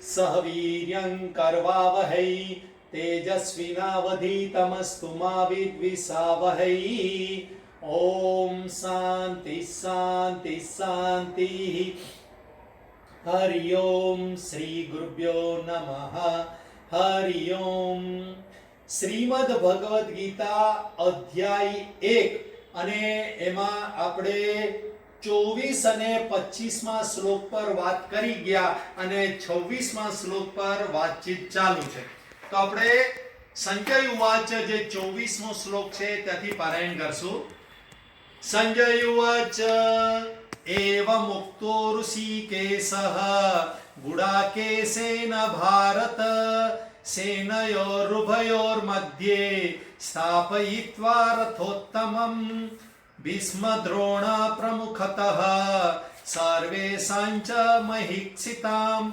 સહ વીર્યં કરવાવહૈ તેજસ્વિનાવધીતમસ્તુ મા વિદ્વિષાવહૈ ઓમ શાંતિ શાંતિ શાંતિ હરિ ઓમ શ્રી ગુરુભ્યો નમઃ હરિ ઓમ શ્રીમદ ભગવદ્ ગીતા અધ્યાય એક અને એમાં આપણે ચોવીસ અને પચીસમાં શ્લોક પર વાત કરી ગયા અને છવ્વીસમાં શ્લોક પર વાતચીત ચાલુ છે. તો આપણે સંજય ઉવાચ જે ચોવીસમો શ્લોક છે ત્યાંથી પારાયણ કરશું. સંજય ઉવાચ, એવ મુક્તો ઋષિકેશ ગુડાકેશેન ભારત સેનયોરુભયોર્મધ્યે સ્થાપયિત્વા રથોત્તમમ भीष्मद्रोणा प्रमुखतः च महिक्षिताम्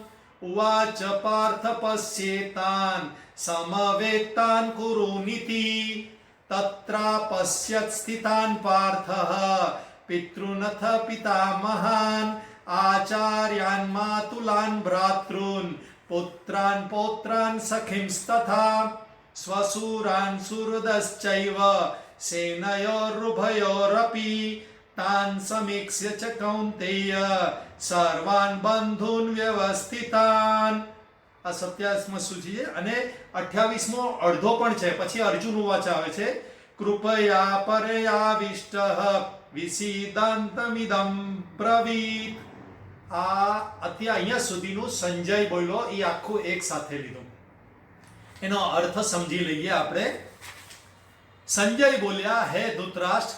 उवाच पार्थ पश्येतान् समवेत्तान् कुरुनिति तत्रापश्यत् स्थितान् पार्थः पितृनथ पितामहान् आचार्यान् मातुलान् भ्रातॄन् पुत्रान् पौत्रान् सखींस्तथा स्वशूरान् सुहृदश्चैव सेनयोरुभयोरपि तान् समीक्ष्य च कौन्तेय સર્વાન બંધુન વ્યવસ્થિતાન આ સત્યાવીસમો સૂચિ છે અને અઠ્યાવીસમો અડધો પણ છે પછી અર્જુન ઉવાચ આવે છે કૃપયા પરયાવિષ્ટ વિસીદંતમિદમ બ્રવીત આ અત્યારે અહીંયા સુધીનું સંજય બોલ્યો એ આખું એક સાથે લીધું એનો અર્થ સમજી લઈએ આપણે સંજય બોલ્યા, હે ધૃતરાષ્ટ્ર,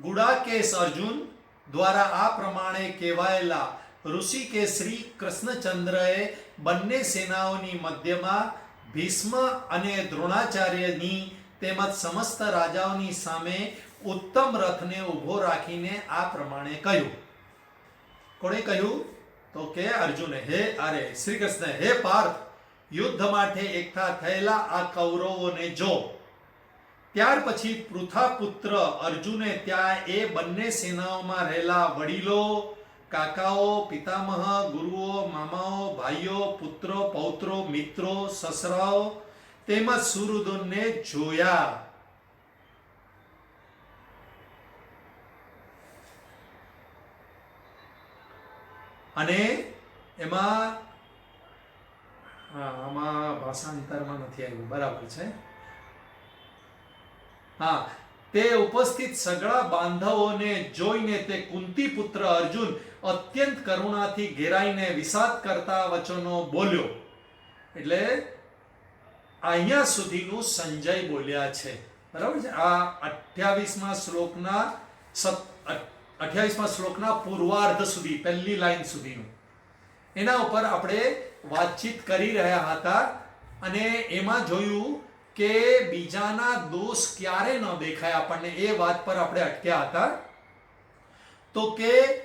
ગુડાકેશ અર્જુન દ્વારા આ પ્રમાણે કહેવાયેલા ઋષિ કે શ્રી કૃષ્ણચંદ્રએ બંને સેનાઓની મધ્યમાં ભીષ્મ અને દ્રોણાચાર્યની તેમજ સમસ્ત રાજાઓની સામે ઉત્તમ રથને ઊભો રાખીને આ પ્રમાણે કહ્યું. કોણે કહ્યું? તો કે અર્જુને, હે, અરે, શ્રી કૃષ્ણ, હે પાર્થ, યુદ્ધ માટે એકઠા થયેલા આ કૌરવોને જો ત્યાર પછી પૃથા પુત્ર અર્જુને ત્યાં એ બંને સેનાઓમાં રહેલા વડીલો, કાકાઓ, પિતામહ, ગુરુઓ, મામાઓ, ભાઈઓ, પુત્રો, પૌત્રો, મિત્રો, સસરાઓ તેમજ સુરુદોનને જોયા. અને એમાં આમાં ભાષાંતરમાં નથી આવ્યું. બરાબર છે. હા, તે ઉપસ્થિત સગળા બાંધવોને જોઈને તે કુંતી પુત્ર અર્જુન અત્યંત કરુણાથી ઘેરાઈને વિષાદ કરતા વચનો બોલ્યો. એટલે અહીંયા સુધીનું સંજય બોલ્યા છે. બરાબર છે? આ અઠ્યાવીસમાં શ્લોકના સત અઠ્યાવીસમાં શ્લોકના પૂર્વાર્ધ સુધી, પહેલી લાઈન સુધીનું. એના ઉપર આપણે વાતચીત કરી રહ્યા હતા અને એમાં જોયું કે બીજાના દોષ ક્યારે ન દેખાય આપણને એ વાત પર આપણે અટક્યા હતા. તો કે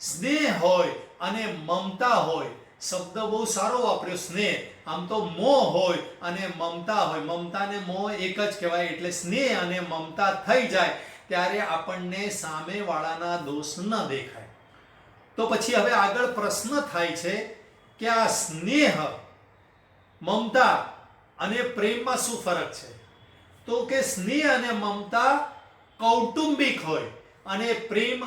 સ્નેહ હોય અને મમતા હોય, શબ્દ બહુ સારો વાપર્યો, સ્નેહ. આમ તો મોહ હોય અને મમતા હોય. મમતા ને મોહ એક જ કહેવાય, એટલે સ્નેહ અને મમતા થઈ જાય ત્યારે આપણને સામેવાળાના દોષ ન દેખાય. તો પછી હવે આગળ પ્રશ્ન થાય છે કે આ સ્નેહ, મમતા અને પ્રેમમાં શું ફરક છે? તો કે સ્નેહ અને મમતા કૌટુંબિક હોય અને પ્રેમ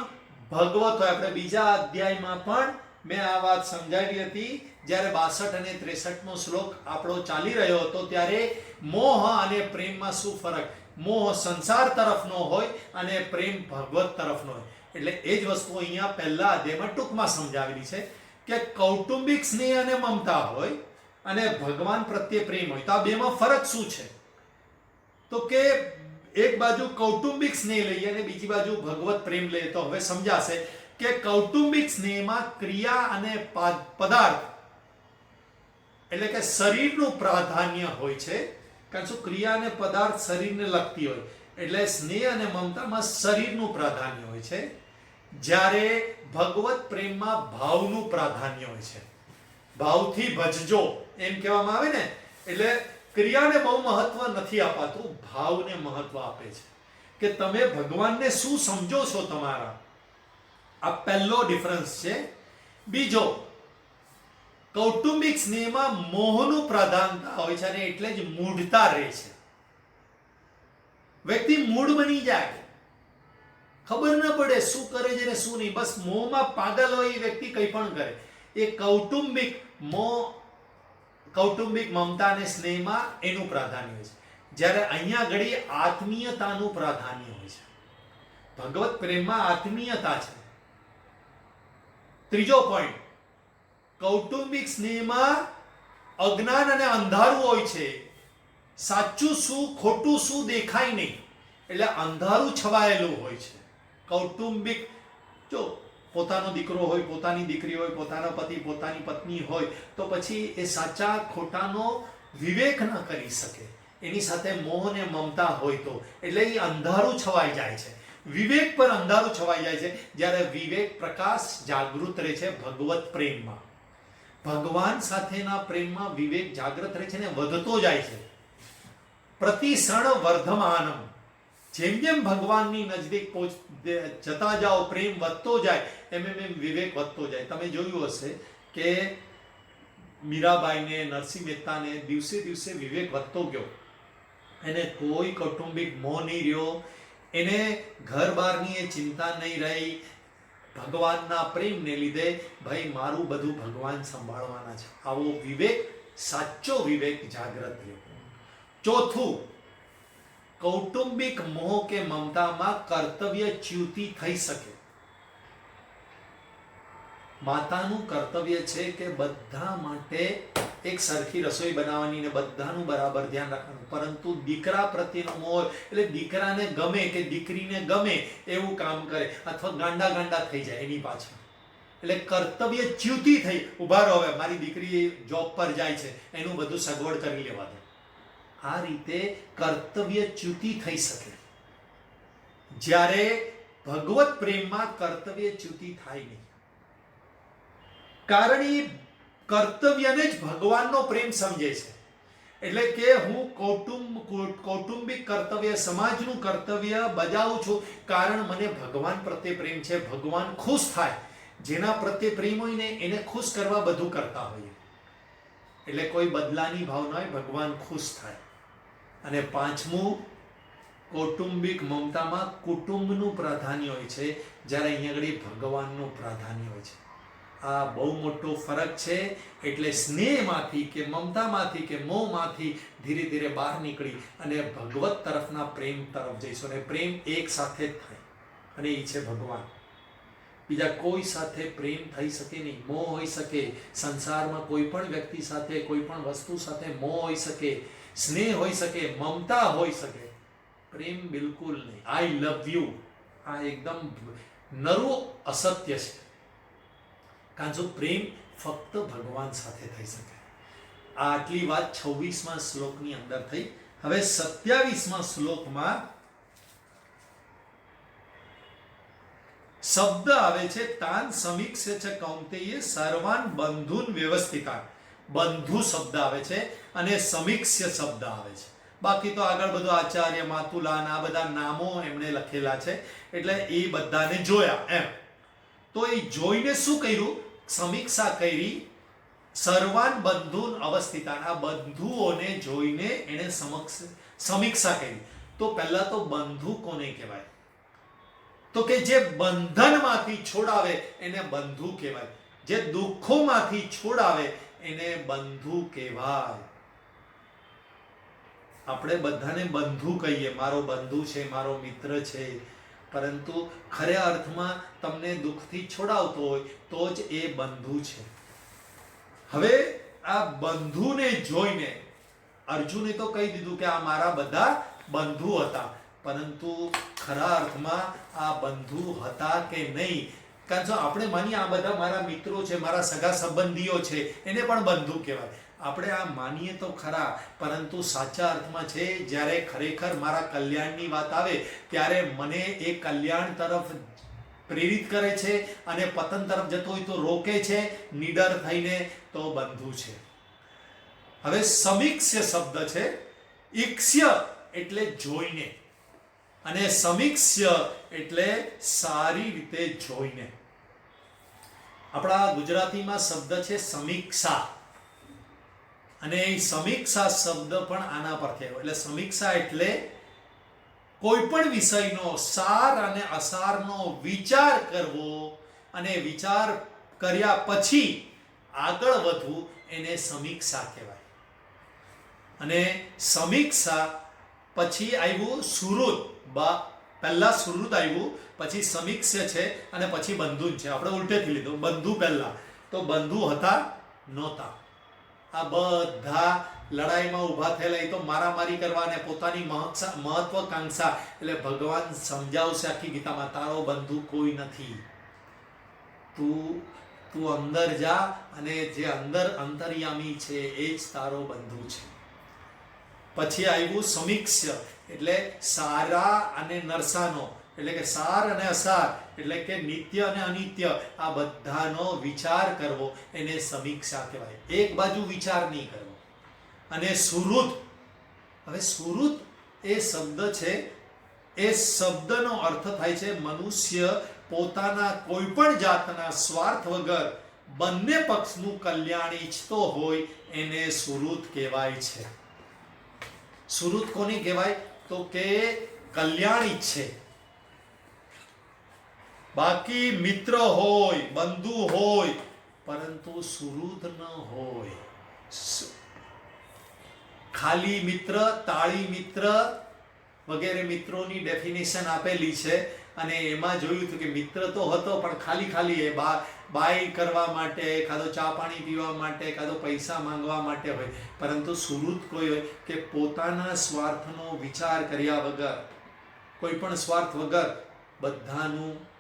ભગવત હોય. આપણે બીજા અધ્યાયમાં પણ મેં આ વાત સમજાવી હતી. જ્યારે બાસઠ અને ત્રેસઠમો શ્લોક આપણો ચાલી રહ્યો હતો, ત્યારે મોહ અને પ્રેમમાં શું ફરક? મોહ સંસાર તરફનો હોય અને પ્રેમ ભગવત તરફનો હોય. એટલે એ જ વસ્તુ અહીંયા પહેલા અધ્યાયમાં ટૂંકમાં સમજાવેલી છે કે કૌટુંબિક સ્નેહ અને મમતા હોય અને ભગવાન પ્રત્યે પ્રેમ હોય તો આ બેમાં ફરક શું છે? તો કે એક બાજુ કૌટુંબિક સ્નેહ લઈએ અને બીજી બાજુ ભગવત પ્રેમ લઈએ તો હવે સમજાશે કે કૌટુંબિક સ્નેહમાં ક્રિયા અને પદાર્થ એટલે કે શરીરનું પ્રાધાન્ય હોય છે. કારણ શું? ક્રિયા અને પદાર્થ શરીરને લગતી હોય. એટલે સ્નેહ અને મમતામાં શરીરનું પ્રાધાન્ય હોય છે. જ્યારે ભગવત પ્રેમમાં ભાવનું પ્રાધાન્ય હોય છે. ભાવથી ભજજો. એમ કહેવામાં આવે ને, એટલે ક્રિયાને બહુ મહત્વ નથી અપાતું, ભાવને મહત્વ આપે છે. કે તમે ભગવાનને શું સમજો છો તમારા? આ પહેલો ડિફરન્સ છે. બીજો, કૌટુંબિક સ્નેહમાં મોહનું પ્રાધાનતા હોય છે અને એટલે જ મૂઢતા રહે છે. વ્યક્તિ મૂળ બની જાય. ખબર ન પડે શું કરે છે ને શું નહીં. બસ મોહમાં પાગલ હોય એ વ્યક્તિ કંઈ પણ કરે. એ કૌટુંબિક મો, કૌટુંબિક મમતા અને સ્નેહમાં એનું પ્રાધાન્ય હોય છે. જ્યારે અહીંયા ઘડી આત્મીયતાનું પ્રાધાન્ય હોય છે. ભગવત પ્રેમમાં આત્મીયતા છે. ત્રીજો પોઈન્ટ કૌટુંબિક સ્નેહમાં અજ્ઞાન અને અંધારું હોય છે. સાચું શું, ખોટું શું દેખાય નહીં. એટલે અંધારું છવાયેલું હોય છે. કૌટુંબિક, જો પોતાનો દીકરો હોય, પોતાની દીકરી હોય, પોતાના પતિ, પોતાની પત્ની હોય, તો પછી એ સાચા ખોટાનો વિવેક ન કરી શકે. એની સાથે મોહ ને મમતા હોય તો. એટલે એ અંધારું છવાઈ જાય છે. વિવેક પર અંધારું છવાઈ જાય છે. જ્યારે વિવેક પ્રકાશ જાગૃત રહે છે ભગવત પ્રેમમાં. ભગવાન સાથેના પ્રેમમાં વિવેક જાગૃત રહે છે ને વધતો જાય છે. પ્રતિસણ વર્ધમાનમ જેમ જેમ ભગવાનની નજીક પહોંચ જતા જાઓ, પ્રેમ વધતો જાય, એમ એમ એમ વિવેક વધતો જાય. તમે જોયું હશે કે મીરાબાઈને, નરસિંહ મહેતાને દિવસે દિવસે વિવેક વધતો ગયો. એને કોઈ કૌટુંબિક મોહ નહીં રહ્યો. એને ઘર બહારની એ ચિંતા નહીં રહી. ભગવાનના પ્રેમને લીધે, ભાઈ, મારું બધું ભગવાન સંભાળવાના છે. આવો વિવેક, સાચો વિવેક જાગ્રત રહ્યો ચોથું કૌટુંબિક મોહ કે મમતામાં કર્તવ્ય ચ્યુતિ થઈ શકે. માતાનું કર્તવ્ય છે કે બધા માટે એક સરખી રસોઈ બનાવવાની ને બધાનું બરાબર ધ્યાન રાખવાનું. પરંતુ દીકરા પ્રત્યેનો મોહ એટલે દીકરાને ગમે કે દીકરીને ગમે એવું કામ કરે અથવા ગાંડા ગાંડા થઈ જાય એની પાછળ. એટલે કર્તવ્ય ચ્યુતિ થઈ. ઊભા રહો હવે, મારી દીકરી જોબ પર જાય છે, એનું બધું સગવડ કરી લેવા દો. આ રીતે કર્તવ્ય ચ્યુતિ થઈ શકે. જ્યારે ભગવત પ્રેમમાં કર્તવ્ય ચ્યુતિ થાય નહીં. કારણ એ કર્તવ્યને જ ભગવાનનો પ્રેમ સમજે છે. એટલે કે હું કૌટુંબ કૌટુંબિક કર્તવ્ય, સમાજનું કર્તવ્ય બજાવું છું કારણ મને ભગવાન પ્રત્યે પ્રેમ છે. ભગવાન ખુશ થાય. જેના પ્રત્યે પ્રેમ હોય ને એને ખુશ કરવા બધું કરતા હોઈએ. એટલે કોઈ બદલાની ભાવના હોય, ભગવાન ખુશ થાય. અને પાંચમું, કૌટુંબિક મમતામાં કુટુંબનું પ્રાધાન્ય હોય છે. જ્યારે અહીંયા આગળ ભગવાનનું પ્રાધાન્ય હોય છે. આ બહુ મોટો ફરક છે. એટલે સ્નેહમાંથી કે મમતામાંથી કે મોહમાંથી ધીરે ધીરે બહાર નીકળી અને ભગવત તરફના પ્રેમ તરફ જઈશું અને પ્રેમ એક સાથે જ થાય. અને એ છે ભગવાન. બીજા કોઈ સાથે પ્રેમ થઈ શકે નહીં. મોહ હોઈ શકે. સંસારમાં કોઈ પણ વ્યક્તિ સાથે, કોઈ પણ વસ્તુ સાથે મોહ હોઈ શકે. સ્નેહ હોઈ શકે મમતા હોઈ શકે પ્રેમ બિલકુલ નહીં આઈ લવ યુ આ એકદમ નરું અસત્ય છે કારણ જો પ્રેમ ફક્ત ભગવાન સાથે થઈ શકે આ આટલી વાત છવ્વીસમાં શ્લોકની અંદર થઈ હવે સત્યાવીસમાં શ્લોકમાં શબ્દ આવે છે તાન સમીક્ષે છે કૌંતેય સર્વાન બંધુન વ્યવસ્થિતા બંધુ શબ્દ આવે છે અને સમીક્ષ્ય શબ્દ આવે છે. બાકી તો આગળ બધું આચાર્ય માતુલાન આ બધા નામો એમણે લખેલા છે. એટલે એ બધાને જોયા એમ. તો એ જોઈને શું કર્યું? સમીક્ષા કરી સર્વાન બંધુન અવસ્થિતાના. બંધુઓને જોઈને એણે સમક્ષ સમીક્ષા કરી. તો પહેલા તો બંધુ કોને કહેવાય? તો કે જે બંધનમાંથી છોડાવે એને બંધુ કહેવાય. જે દુઃખોમાંથી છોડાવે એને બંધુ કહેવાય. આપણે બધાને બંધુ કહીએ, મારો બંધુ છે, મારો મિત્ર છે. પરંતુ ખરે અર્થમાં તમને દુઃખથી છોડાવતો હોય, તો જ એ બંધુ છે. હવે આ બંધુને જોઈને અર્જુને તો કહી દીધું કે આ મારા બધા બંધુ હતા, પરંતુ ખરા અર્થમાં આ બંધુ હતા કે નહીં? કારણ કે આપણે માનીએ આ બધા મારા મિત્રો છે, મારા સગા સંબંધીઓ છે, એને પણ બંધુ કહેવાય. આપણે આ માનીએ તો ખરા, પરંતુ સાચા અર્થમાં છે, જ્યારે ખરેખર મારા કલ્યાણની વાત આવે, ત્યારે મને એ કલ્યાણ તરફ પ્રેરિત કરે છે અને પતન તરફ જતો હોય તો રોકે છે, નીડર થઈને તો બંધુ છે. હવે સમીક્ષ્ય શબ્દ છે, ઈક્ષ્ય એટલે જોઈને, અને સમીક્ષ્ય એટલે સારી રીતે જોઈને. આપણા ગુજરાતીમાં શબ્દ છે સમીક્ષા. અને સમીક્ષા શબ્દ પણ આના પરથી આવ્યો એટલે સમીક્ષા એટલે કોઈ પણ વિષયનો સાર અને અસારનો વિચાર કરવો અને વિચાર કર્યા પછી આગળ વધવું એને સમીક્ષા કહેવાય. અને સમીક્ષા પછી આવ્યું સુરુત. બા, પહેલાં સુરુત આવ્યું, પછી સમીક્ષ છે અને પછી બંધુ છે. આપણે ઉલટેથી લીધું. બંધુ પહેલાં. તો બંધુ હતા નહોતા. આ બધા લડાઈમાં ઊભા થયેલા, એ તો મારામારી કરવા અને પોતાની મહત્વકાંક્ષા, એટલે ભગવાન સમજાવશે આખી ગીતામાં, તારો બંધુ કોઈ નથી. તું તું અંદર જા અને જે અંદર અંતર્યામી છે, એ જ તારો બંધુ છે. પછી આવ્યું સમીક્ષ, એટલે સારા અને નરસાનો. એટલે કે સાર અને અસાર, એટલે કે નિત્ય અને અનિત્ય, આ બધાનો વિચાર કરવો, એને સમીક્ષા કહેવાય. એક બાજુ વિચાર નહીં કરવો. અને સુરુત હવે સુરુત એ શબ્દ છે, એ શબ્દનો અર્થ થાય છે મનુષ્ય પોતાના કોઈ પણ જાતના સ્વાર્થ વગર બંને પક્ષનું કલ્યાણ ઈચ્છતો હોય એને સુરુત કહેવાય છે. સુરુત કોની કહેવાય? તો કે કલ્યાણ ઈચ્છે. બાકી મિત્ર હોય, બંધુ હોય, પરંતુ સુહૃદ ન હોય. ખાલી મિત્ર, તાળી મિત્ર વગેરે મિત્રોની ડેફિનેશન આપેલી છે અને એમાં જોયું હતું કે મિત્ર તો હતો, પણ ખાલી ખાલી એ બા બાય કરવા માટે, કાં તો ચા પાણી પીવા માટે, કાં તો પૈસા માંગવા માટે હોય. પરંતુ સુહૃદ કોઈ હોય કે પોતાના સ્વાર્થનો વિચાર કર્યા વગર, કોઈ પણ સ્વાર્થ વગર બધાનું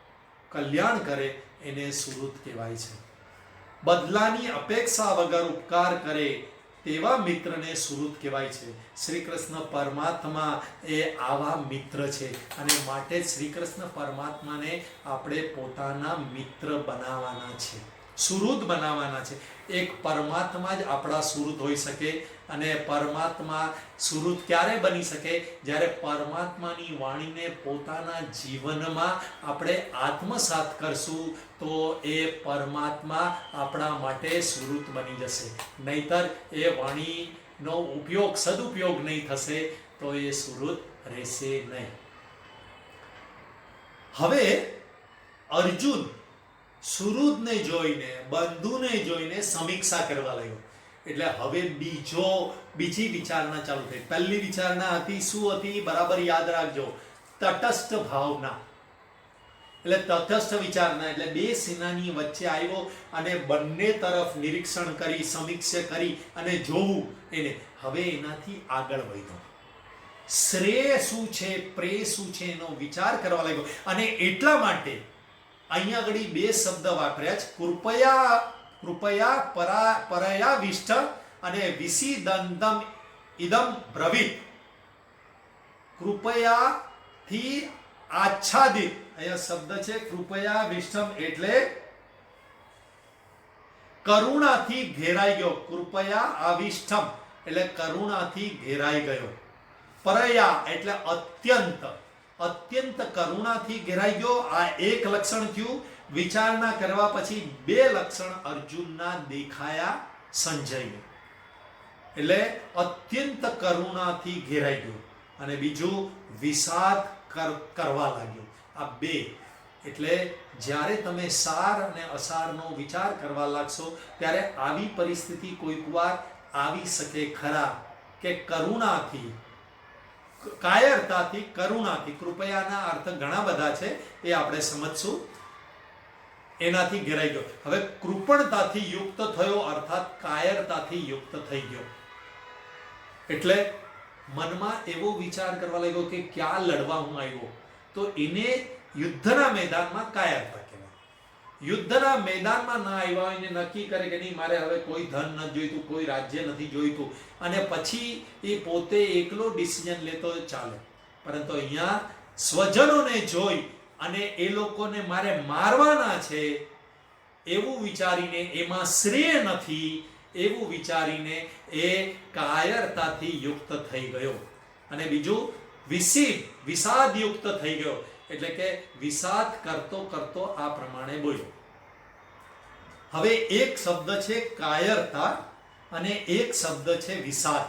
કલ્યાણ કરે એને સુરત કહેવાય છે. બદલાની અપેક્ષા વગર ઉપકાર કરે તેવા મિત્રને સુરત કહેવાય છે. શ્રી કૃષ્ણ પરમાત્મા એ આવા મિત્ર છે અને માટે શ્રી કૃષ્ણ પરમાત્માને આપણે પોતાના મિત્ર બનાવવાના છે. સુહૃદ બનાવવાના છે. એક પરમાત્મા જ આપણા સુહૃદ હોઈ શકે અને પરમાત્મા સુહૃદ ક્યારે બની શકે? જ્યારે પરમાત્માની વાણીને પોતાના જીવનમાં આપણે આત્મસાત કરશું, તો એ પરમાત્મા આપણા માટે સુહૃદ બની જશે. નહીતર એ વાણીનો ઉપયોગ, સદુપયોગ નહીં થશે, તો એ સુહૃદ રહેશે નહીં. હવે અર્જુન સુહૃદને જોઈને, બંધુને જોઈને સમીક્ષા કરવા લાગ્યો. એટલે હવે બીજો, બીજી વિચારણા ચાલુ થઈ. પહેલી વિચારણા હતી શું હતી, બરાબર યાદ રાખજો. તટસ્થ ભાવના. એટલે તટસ્થ વિચારણા, એટલે બે સેનાની વચ્ચે આવ્યો અને બંને તરફ નિરીક્ષણ કરી, સમીક્ષા કરી અને જોવું એને. હવે એનાથી આગળ વધ્યો શ્રેય શું છે, પ્રેય શું છે એનો વિચાર કરવા લાગ્યો. અને એટલા માટે અહીંયા આગળ બે શબ્દ વાપર્યા છે. કૃપયા કૃપયા પરા, પરયા વિષ્ઠ અને વિસિદંતમ ઇદમ બ્રવીત. કૃપયા થી આચ્છાદિત. અહીંયા શબ્દ છે કૃપયા વિષ્ઠમ એટલે કરુણાથી ઘેરાઈ ગયો. કૃપયા આવિષ્ઠમ એટલે કરુણાથી ઘેરાઈ ગયો. પરયા એટલે અત્યંત. અત્યંત કરુણાથી ઘેરાઈ ગયો. આ એક લક્ષણ થયું. વિચારણા કરવા પછી બે લક્ષણ અર્જુનના દેખાયા સંજયને. એટલે અત્યંત કરુણાથી ઘેરાઈ ગયો. અને બીજું વિષાદ કર- કરવા લાગ્યો. આ બે. એટલે જ્યારે તમે સાર અને અસારનો વિચાર કરવા લાગશો, ત્યારે આવી પરિસ્થિતિ કોઈક વાર આવી શકે ખરા કે કરુણાથી કાયરતાથી, કરુણાથી, કૃપયાના અર્થ ઘણા બધા છે, એ આપણે સમજશું. એનાથી ઘેરાઈ ગયો. હવે કૃપણતાથી યુક્ત થયો, અર્થાત કાયરતાથી યુક્ત થઈ ગયો. એટલે મનમાં એવો વિચાર કરવા લાગ્યો કે ક્યાં લડવા હું આવ્યો? તો એને યુદ્ધના મેદાનમાં કાયર કહેવાય યુદ્ધના મેદાનમાં ના આવ્યા હોય નક્કી કરે કે નહીં, મારે હવે કોઈ ધન નથી જોઈતું, કોઈ રાજ્ય નથી જોઈતું. અને પછી એ પોતે એકલો ડિસિઝન લેતો ચાલે. પરંતુ અહીંયા સ્વજનોને જોઈ અને એ લોકોને મારે મારવાના છે, એવું વિચારીને એમાં શ્રેય નથી, એવું વિચારીને એ કાયરતાથી યુક્ત થઈ ગયો. અને બીજું વિષિદ વિષાદયુક્ત થઈ ગયો. એટલે કે વિષાદ કરતો કરતો આ પ્રમાણે બોલ્યો. હવે એક શબ્દ છે કાયરતા અને એક શબ્દ છે વિષાદ.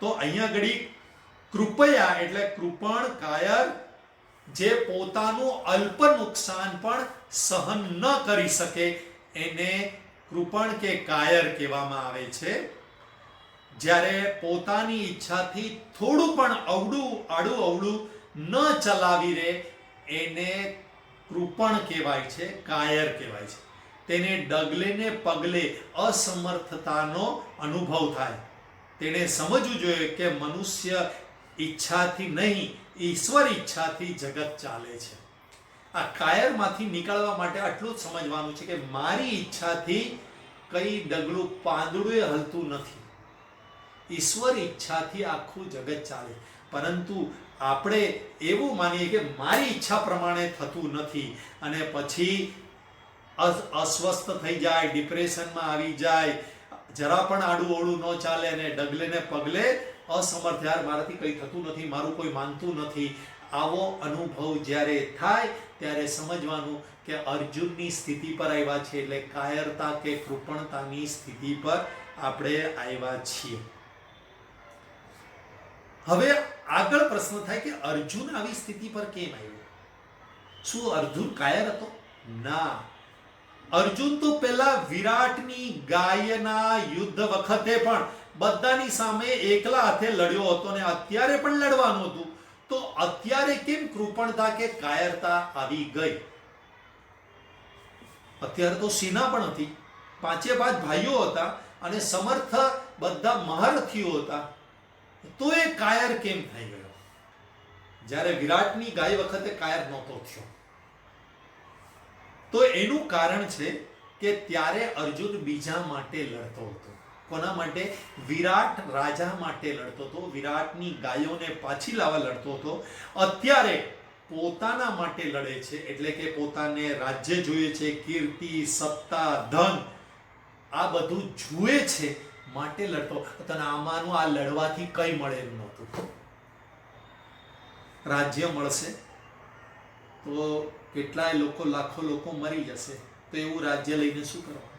તો અહીંયા ઘડી કૃપયા એટલે કૃપણ, કાયર જે પોતાનું અલ્પ નુકસાન પણ સહન ન કરી શકે એને કૃપણ કે કાયર કહેવામાં આવે છે. જ્યારે પોતાની ઈચ્છાથી થોડું પણ અવડું આડું અવડું ન ચલાવી રહે એને કૃપણ કહેવાય છે, કાયર કહેવાય છે. તેને ડગલે ને પગલે અસમર્થતાનો અનુભવ થાય. તેણે સમજવું જોઈએ કે મનુષ્ય ઈચ્છાથી નહીં, ઈશ્વર ઈચ્છાથી જગત ચાલે છે. આ કાયરમાંથી નીકળવા માટે આટલું જ સમજવાનું છે કે મારી ઈચ્છાથી કઈ ડગલું પાંદડું હલતું નથી. ઈશ્વર ઈચ્છાથી આખું જગત ચાલે. પરંતુ આપણે એવું માનીએ કે મારી ઈચ્છા પ્રમાણે થતું નથી અને પછી અસ્વસ્થ થઈ જાય, ડિપ્રેશનમાં આવી જાય, જરા પણ આડું ઓળું ન ચાલે અને ડગલે ને પગલે અસમર્થ, યાર, મારાથી કંઈ થતું નથી, મારું કોઈ માનતું નથી. આવો અનુભવ જ્યારે થાય ત્યારે સમજવાનું કે અર્જુનની સ્થિતિ પર આવ્યા છે એટલે કાયરતા કે કૃપણતાની સ્થિતિ પર આપણે આવ્યા છીએ. હવે આગળ પ્રશ્ન થાય કે અર્જુન આવી સ્થિતિ પર કેમ આવ્યો? શું અર્જુન કાયર હતો? ના. અર્જુન તો પેલા વિરાટની ગાયના યુદ્ધ વખતે પણ બધાની સામે એકલા હાથે લડ્યો હતો ને અત્યારે પણ લડવાનું હતું. તો અત્યારે કેમ કૃપણતા કે કાયરતા આવી ગઈ? અત્યારે તો સેના પણ હતી. પાંચે પાંચ ભાઈઓ હતા અને સમર્થ બધા મહારથીઓ હતા. તો એ કાયર કેમ થઈ ગયો? જ્યારે વિરાટની ગાય વખતે કાયર નહોતો થયો. તો એનું કારણ છે કે ત્યારે અર્જુન બીજા માટે લડતો હતો. કોના માટે? વિરાટ રાજા માટે લડતો હતો. વિરાટની ગાયોને પાછી લાવવા લડતો હતો. અત્યારે પોતાના માટે લડે છે, એટલે કે પોતાને રાજ્ય જોઈએ છે, કીર્તિ, સત્તા, ધન, આ બધું જુએ છે માટે લડતો. તને આમાંનું આ લડવાથી કઈ મળે એમ નહોતું. રાજ્ય મળશે તો કેટલાય લોકો, લાખો લોકો મરી જશે. તો એવું રાજ્ય લઈને શું કરવાનું?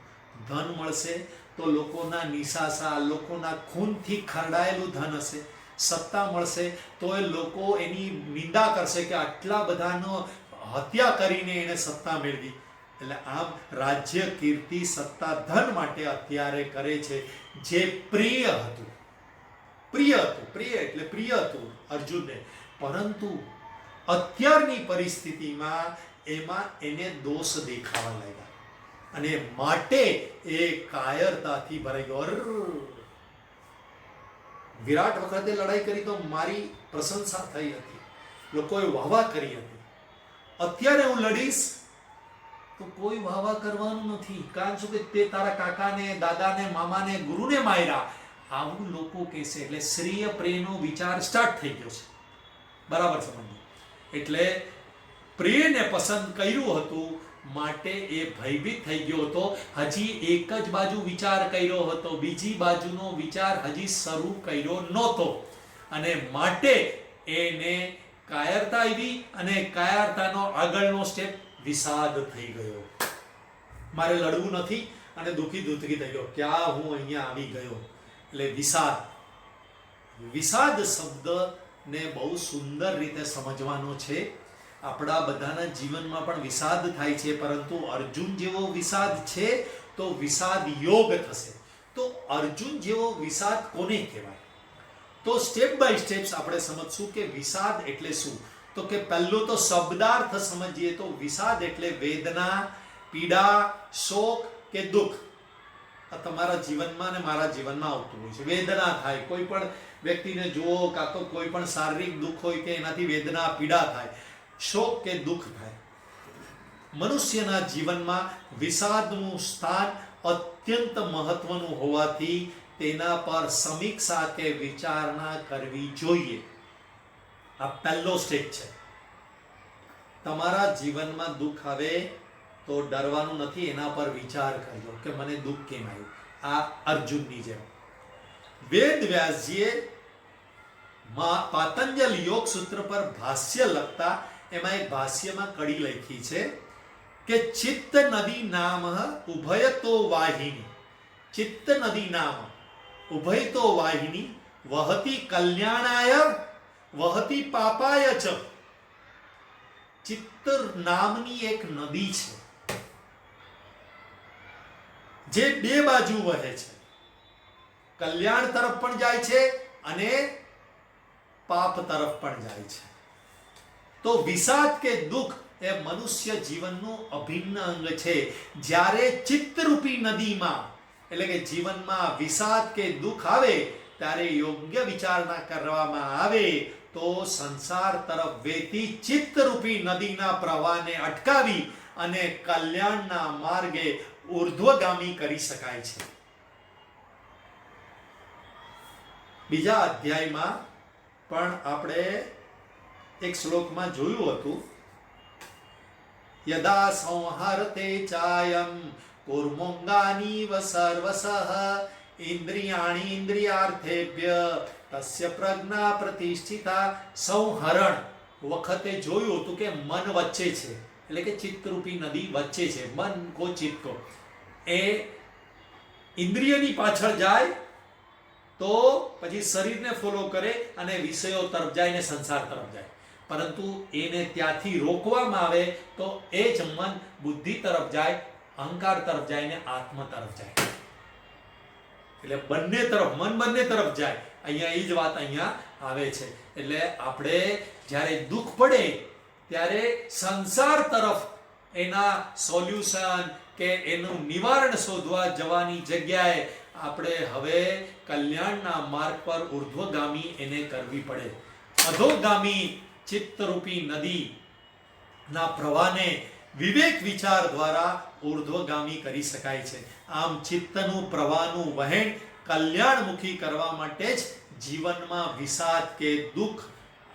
ધન મળશે તો લોકોના નિશાસા, લોકોના ખૂનથી ખરડાયેલું ધન હશે. સત્તા મળશે તો એ લોકો એની નિંદા કરશે કે આટલા બધાનો હત્યા કરીને એને સત્તા મેળવી. એટલે આમ રાજ્ય કીર્તિ સત્તા ધન માટે અત્યારે કરે છે, જે પ્રિય હતું. પ્રિય હતું, પ્રિય એટલે પ્રિય હતું અર્જુનને. પરંતુ અત્યારની પરિસ્થિતિમાં એમાં એને દોષ દેખાવા લાગ્યા. અને માટે એ કાયરતાથી ભરાઈ ગયો. વિરાટ વખતે લડાઈ કરી તો મારી પ્રશંસા થઈ હતી. લોકોએ વાહવા કરી હતી. અત્યારે હું લડીશ તો કોઈ વાવા કરવાનું નથી. કારણ શું કે તે તારા કાકાને, દાદાને, મામાને, ગુરુને માર્યા. આવું લોકો કહેશે એટલે શ્રીય પ્રેમનો વિચાર સ્ટાર્ટ થઈ ગયો છે. બરાબર સમજો એટલે પ્રિયને પસંદ કર્યું હતું, માટે એ ભયભીત થઈ ગયો હતો. હજી એક જ બાજુ વિચાર કર્યો હતો. બીજી બાજુનો વિચાર હજી શરૂ કર્યો નહોતો. અને માટે એને કાયરતા આવી અને કાયરતાનો આગળનો સ્ટેપ વિષાદ થઈ ગયો. મારે લડવું નથી અને દુઃખી દુઃખી થઈ ગયો. ક્યાં હું અહીંયા આવી ગયો? એટલે વિષાદ. વિષાદ શબ્દને બહુ સુંદર રીતે સમજવાનો છે. આપણા બધાના જીવનમાં પણ વિષાદ થાય છે, પરંતુ અર્જુન જેવો વિષાદ છે તો વિષાદ યોગ થશે. તો અર્જુન જેવો વિષાદ કોને કહેવાય? તો સ્ટેપ બાય સ્ટેપ્સ આપણે સમજશું કે વિષાદ એટલે શું? તો કે પહેલું તો શબ્દાર્થ સમજીએ તો વિષાદ એટલે વેદના, પીડા, શોક કે દુઃખ. આ તમારા જીવનમાં અને મારા જીવનમાં આવતું હોય છે. વેદના થાય. કોઈ પણ વ્યક્તિને જુઓ કાં તો કોઈ પણ શારીરિક દુઃખ હોય કે એનાથી વેદના, પીડા થાય. શોક કે દુઃખ થાય. મનુષ્યના જીવનમાં વિષાદનું સ્થાન અત્યંત મહત્વનું હોવાથી તેના પર સમીક્ષા કે વિચારણા કરવી જોઈએ. આ પહેલો સ્ટેપ છે. તમારા જીવનમાં દુઃખ આવે તો ડરવાનું નથી, એના પર વિચાર કરજો કે મને દુઃખ કેમ આવ્યું? આ અર્જુનની જેમ. વેદ વ્યાસજીએ પાતંજલ યોગ સૂત્ર પર ભાષ્ય લખતા એમાં એક ભાષ્યમાં કડી લખી છે કે ચિત્ત નદી નામ ઉભય તો વાહિની. ચિત્ત નદી નામ ઉભય તો વાહિની વહતી કલ્યાણાય વહતી પાપાય ચ ચિત્તર નામની એક નદી છે. જે બે બાજુ વહે છે. કલ્યાણ તરફ પણ જાય છે અને પાપ તરફ પણ જાય છે. તો વિષાદ કે દુઃખ એ મનુષ્ય જીવનનું અભિન્ન અંગ છે. જ્યારે ચિત્તરૂપી નદીમાં, એટલે કે જીવનમાં વિષાદ કે દુઃખ આવે, ત્યારે યોગ્ય વિચારણા કરવામાં આવે. તો સંસાર તરફ વહેતી ચિત્તરૂપી નદીના પ્રવાહને અટકાવી અને કલ્યાણના માર્ગે ઉર્ધ્વગામી કરી શકાય છે. બીજા અધ્યાયમાં પણ આપણે એક શ્લોકમાં જોયું હતું. યદા સંહરતે ચાયમ કુર્મોંગાનીવ સર્વસઃ ઇન્દ્રિયાણી ઇન્દ્રિયાર્થેભ્ય. તસ્ય પ્રજ્ઞા પ્રતિષ્ઠિતા સંહરણ. વખતે જોયું હતું કે મન વચ્ચે છે. એટલે કે ચિત્તરૂપી નદી વચ્ચે છે. મન કો ચિત્ત કો. એ ઇન્દ્રિયની પાછળ જાય તો પછી શરીરને ફોલો કરે અને વિષયો તરફ જાય ને સંસાર તરફ જાય. પરંતુ એને ત્યાંથી રોકવામાં આવે તો એ જ મન બુદ્ધિ તરફ જાય, અહંકાર તરફ જાય ને આત્મ તરફ જાય. એટલે બંને તરફ, મન બંને તરફ જાય. અહીંયા એ જ વાત અહીંયા આવે છે. એટલે આપણે જ્યારે દુઃખ પડે, ત્યારે સંસાર તરફ એના સોલ્યુશન કે એનું નિવારણ શોધવા જવાની જગ્યાએ આપણે હવે કલ્યાણના માર્ગ પર ઉર્ધ્વગામી એને કરવી પડે. અધોગામી ચિત્તરૂપી નદી ના પ્રવાહને વિવેક વિચાર દ્વારા ઉર્ધ્વગામી કરી શકાય છે. આમ ચિત્તનું, પ્રવાહનું વહેણ કલ્યાણમુખી કરવા માટે જ જીવનમાં વિષાદ કે દુઃખ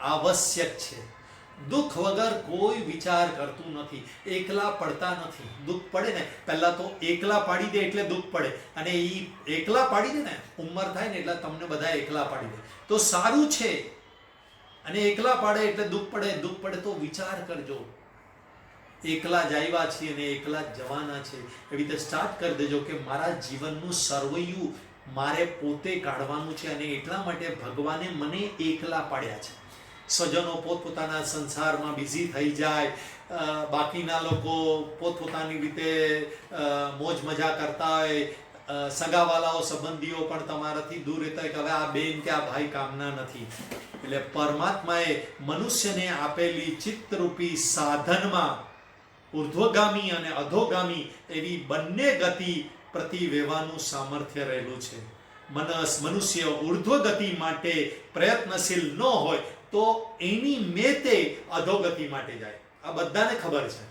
આવશ્યક છે. દુઃખ વગર કોઈ વિચાર કરતું નથી. એકલા પડતા નથી. દુઃખ પડે ને, પહેલા તો એકલા પાડી દે એટલે દુઃખ પડે. અને એ એકલા પાડી દે ને, ઉંમર થાય ને એટલે તમને બધા એકલા પાડી દે. તો સારું છે. અને એકલા પાડે એટલે દુઃખ પડે. દુઃખ પડે તો વિચાર કરજો. એકલા જ આવ્યા છીએ અને એકલા જવાના છે. એવી રીતે સ્ટાર્ટ કરી દેજો કે મારા જીવનનું સર્વૈયું મારે પોતે કાઢવાનું છે અને એટલા માટે ભગવાને મને એકલા પાડ્યા છે. સ્વજનો પોતપોતાના સંસારમાં બિઝી થઈ જાય. બાકીના લોકો પોતપોતાની રીતે મોજ મજા કરતા હોય. સગાવાલાઓ, સંબંધીઓ પણ તમારાથી દૂર રહેતા કે હવે આ બેન કે આ ભાઈ કામના નથી. એટલે પરમાત્માએ મનુષ્યને આપેલી ચિત્તરૂપી સાધનમાં ઉર્ધ્વગામી અને અધોગામી એવી બંને ગતિ પ્રતિ વહેવાનું સામર્થ્ય રહેલું છે. મનસ, મનુષ્ય ઉર્ધ્વ ગતિ માટે પ્રયત્નશીલ ન હોય તો એની મેતે અધોગતિ માટે જાય. આ બધાને ખબર છે.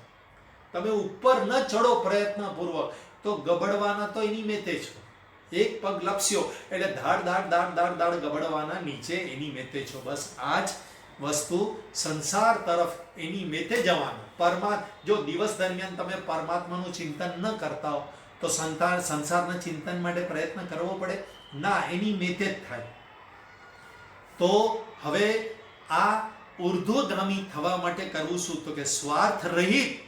તમે ઉપર ન ચડો પ્રયત્નપૂર્વક, તો ગબડવાના તો એની મેતે છો. એક પગ લપસ્યો, એટલે ધાડ ધાડ ધાડ ધાડ ધાડ ગબડવાના નીચે એની મેતે છો. બસ આ જ વસ્તુ સંસાર તરફ એની મેતે જવાનું. પરમા, જો દિવસ દરમિયાન તમે પરમાત્માનું ચિંતન ન કરતા હો, તો સંતાન, સંસારના ચિંતન માટે પ્રયત્ન કરવો પડે. ના, એની મેતે જ થાય. તો હવે આ ઉર્ધ્વગામી થવા માટે કરવું શું? તો કે સ્વાર્થ રહિત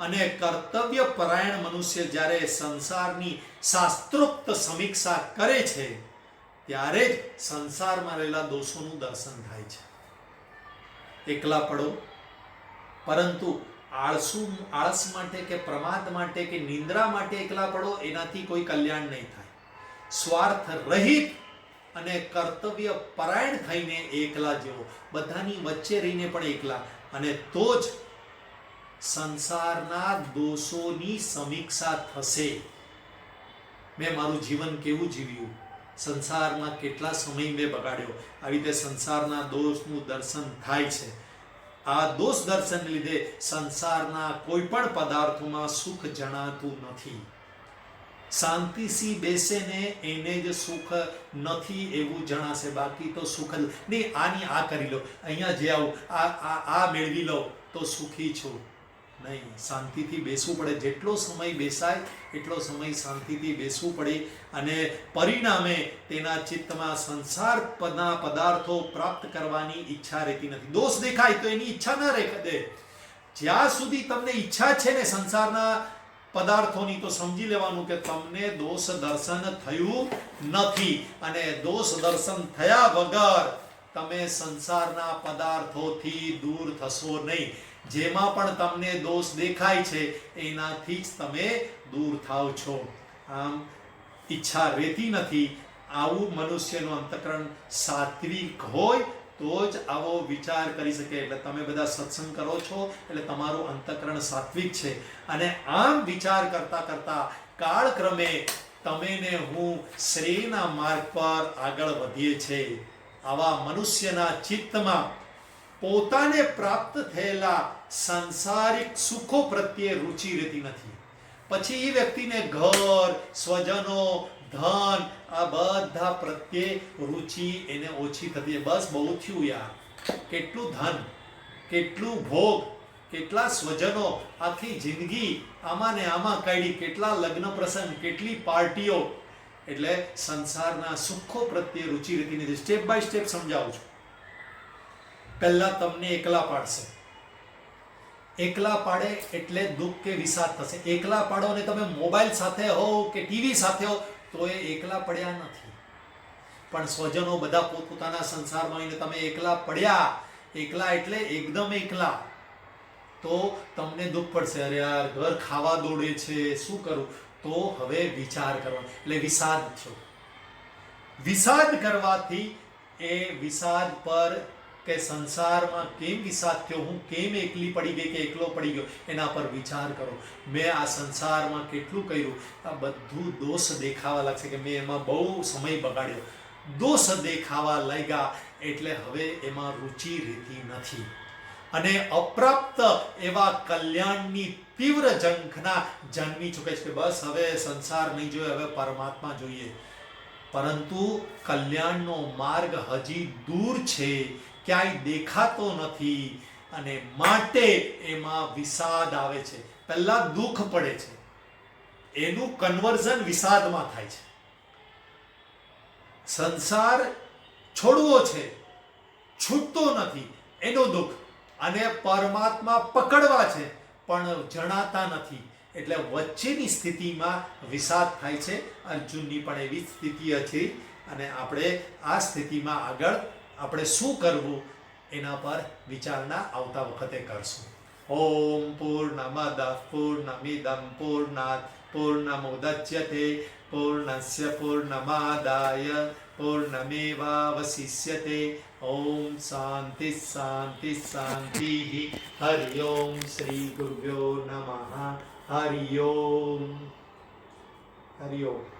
અને કર્તવ્ય પરાયણ મનુષ્ય જ્યારે સંસારની શાસ્ત્રોક્ત સમીક્ષા કરે છે, ત્યારે જ સંસારમાં રહેલા દોષોનું દર્શન થાય છે. એકલા પડો. પરંતુ આળસુ, આળસ માટે કે પ્રમાદ માટે કે નિંદ્રા માટે એકલા પડો, એનાથી કોઈ કલ્યાણ નહીં થાય. સ્વાર્થ રહિત અને કર્તવ્ય પરાયણ થઈને એકલા જેવો. બધાની વચ્ચે રહીને પણ એકલા. અને તો જ સંસારના દોષોની સમીક્ષા થશે. મેં મારું જીવન કેવું જીવ્યું? સંસારમાં કેટલા સમય મેં બગાડ્યો. આવી રીતે સંસારના દોષનું દર્શન થાય છે. આ દોષ દર્શનને લીધે સંસારના કોઈ પણ પદાર્થોમાં સુખ જણાતું નથી. શાંતિથી બેસે ને એને જ સુખ નથી એવું જણાશે. બાકી તો સુખ નહીં આની આ કરી લો. અહીંયા જે આવું આ આ મેળવી લો તો સુખી છું. નહીં, શાંતિથી બેસવું પડે. જેટલો સમય બેસાય, એટલો સમય શાંતિથી બેસવું પડે અને પરિણામે તેના ચિત્તમાં સંસાર પદના પદાર્થો પ્રાપ્ત કરવાની ઈચ્છા રહેતી નથી. દોષ દેખાય તો એની ઈચ્છા ન રહે જ્યાં સુધી તમને ઈચ્છા છે ને સંસારના પદાર્થોની, તો સમજી લેવાનું કે તમને દોષ દર્શન થયું નથી. અને દોષ દર્શન થયા વગર તમે સંસારના પદાર્થોથી દૂર થશો નહીં. જેમાં પણ તમને દોષ દેખાય છે, એનાથી જ તમે દૂર થાવ છો. આમ, ઈચ્છા રહેતી નથી. આવું મનુષ્યનું અંતકરણ સાત્વિક હોય, તો જ આવો વિચાર કરી શકે. એટલે તમે બધા સત્સંગ કરો છો, એટલે તમારું અંતકરણ સાત્વિક છે. અને આમ વિચાર કરતા કરતા કાળક્રમે તમે ને હું શ્રેયના માર્ગ પર આગળ વધીએ છે. આવા મનુષ્યના ચિત્તમાં પોતાને પ્રાપ્ત થયેલા સાંસારિક સુખો પ્રત્યે રુચિ રહેતી નથી. પછી એ વ્યક્તિને ઘર, સ્વજનો, ધન, આ બધા પ્રત્યે રુચિ એને ઓછી થતી બસ બહુ થયું યાર. કેટલું ધન, કેટલું ભોગ, કેટલા સ્વજનો, આખી જિંદગી આમાં ને આમાં કાઢી, કેટલા લગ્ન પ્રસંગ, કેટલી પાર્ટીઓ. એટલે સંસારના સુખો પ્રત્યે રુચિ રહેતી નથી. સ્ટેપ બાય સ્ટેપ સમજાવું છું. પહેલા તમને એકલા પાડશે. એકલા પાડે એટલે દુઃખ કે વિષાદ થશે. એકલા પાડો ને તમે મોબાઈલ સાથે હો કે ટીવી સાથે હો, તો એ એકલા પડ્યા નથી. પણ સ્વજનો બધા પોતપોતાના સંસારમાં આવીને તમે એકલા પડ્યા, એકલા એટલે એકદમ એકલા, તો તમને દુઃખ પડશે. અરે યાર, ઘર ખાવા દોડે છે, શું કરું? તો હવે વિચાર કરવાનો. એટલે વિષાદ થયો. વિષાદ કરવાથી એ વિષાદ પર કે સંસારમાં કેમ વિષાદ હું કેમ એકલી પડી ગઈ કે એકલો પડી ગયો? એના પર વિચાર કરો. મેં આ સંસારમાં કેટલું કર્યું? આ બધું દોષ દેખાવા લાગશે કે મેં એમાં બહુ સમય બગાડ્યો. દોષ દેખાવા લાગ્યા એટલે હવે એમાં રુચિ રહેતી નથી. અને અપ્રાપ્ત એવા કલ્યાણની તીવ્ર ઝંખના જન્મી ચૂકે છે કે બસ હવે સંસાર નહીં જોઈએ હવે પરમાત્મા જોઈએ. પરંતુ કલ્યાણનો માર્ગ હજી દૂર છે. ક્યાંય દેખાતો નથી અને માટે એમાં વિષાદ આવે છે. પહેલા દુઃખ પડે છે. એનું કન્વર્ઝન વિષાદમાં થાય છે. સંસાર છોડવો છે. છૂટતો નથી. એનો દુઃખ. અને પરમાત્મા પકડવા છે. પણ જણાતા નથી. એટલે વચ્ચેની સ્થિતિમાં વિષાદ થાય છે. અર્જુનની પણ એવી સ્થિતિ હતી. અને આપણે આ સ્થિતિમાં આગળ આપણે શું કરવું એના પર વિચારણા આવતા વખતે કરશું. ઓમ પૂર્ણમદ પૂર્ણમિદમ પૂર્ણાત પૂર્ણમુદચ્યતે પૂર્ણસ્ય પૂર્ણમાદાય પૂર્ણમેવાવશિષ્યતે. ઓમ શાંતિ શાંતિ શાંતિ. હરિ ઓમ શ્રી ગુરુભ્યો નમઃ. હરિ ઓમ. હરિ ઓમ.